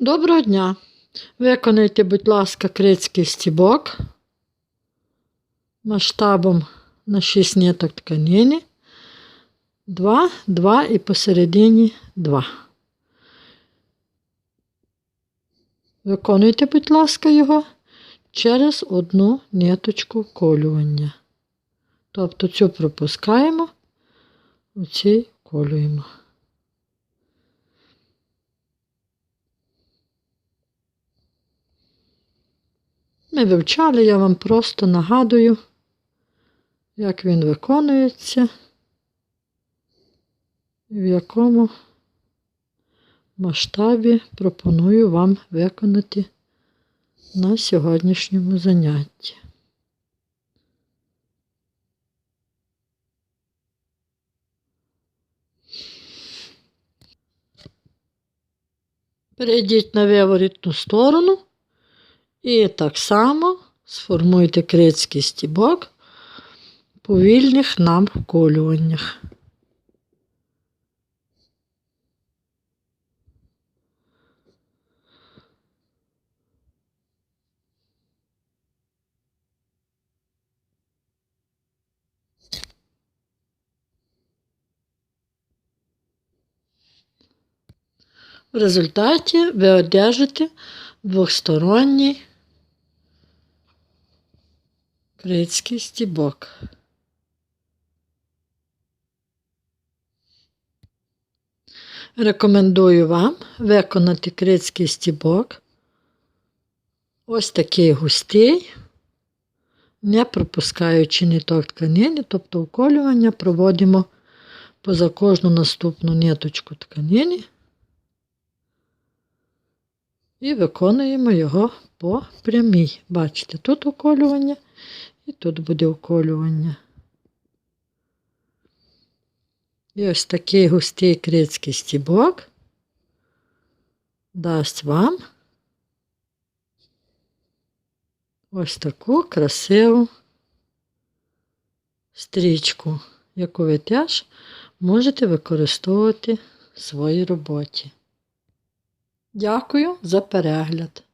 Доброго дня! Виконайте, будь ласка, крицький стібок масштабом на 6 ниток тканини. 2, 2 і посередині 2. Виконуйте, будь ласка, його через одну ниточку колювання. Тобто цю пропускаємо, оцій колюємо. Ми вивчали, я вам просто нагадую, як він виконується і в якому масштабі пропоную вам виконати на сьогоднішньому занятті. Перейдіть на виворітну сторону і так само сформуйте крицький стібок по вільних нам вколюваннях. В результаті ви одержите двосторонній крицький стібок. Рекомендую вам виконати крицький стібок. Ось такий густий, не пропускаючи ниток тканини, тобто уколювання проводимо поза кожну наступну ниточку тканини і виконуємо його по прямій. Бачите, тут уколювання і тут буде уколювання. І ось такий густий крицький стібок дасть вам ось таку красиву стрічку, яку ви теж можете використовувати в своїй роботі. Дякую за перегляд!